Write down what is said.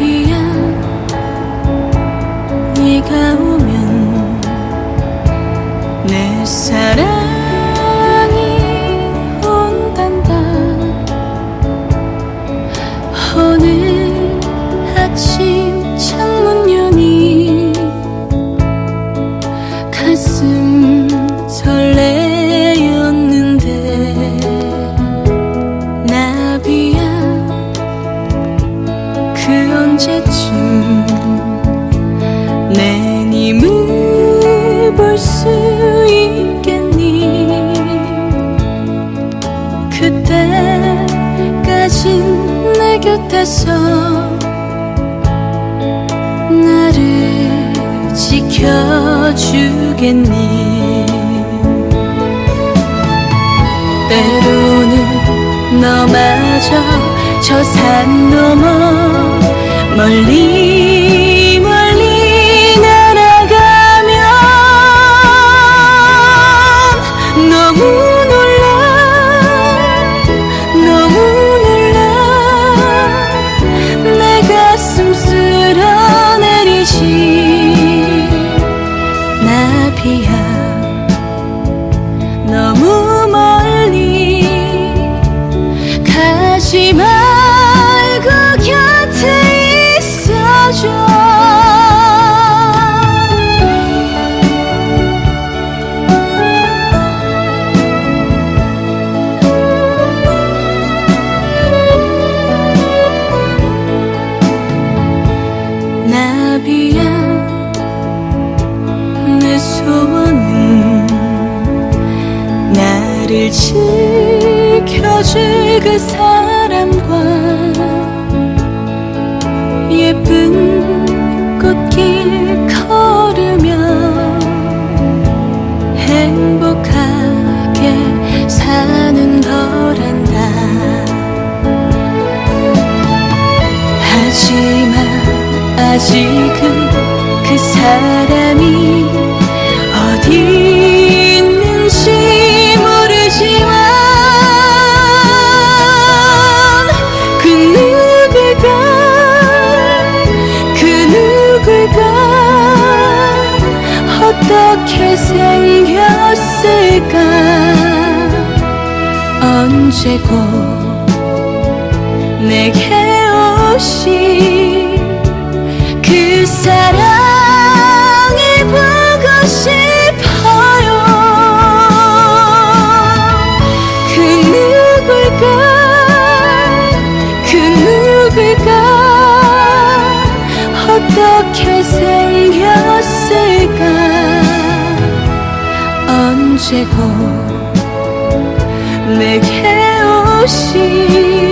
나비야 네가 오면 내 사랑 언제쯤 내 님을 볼 수 있겠니? 그때까진 내 곁에서 나를 지켜주겠니? 때로는 너마저 저 산 넘어 我离。 나비야. 내 소원은 나를 지켜줄 그 사람과 예쁜 꽃길 아직은 그 사람이 어디 있는지 모르지만 그 누굴까? 그 누굴까? 어떻게 생겼을까? 언제고 내게 누굴까? 어떻게 생겼을까? 언제고 내게 오신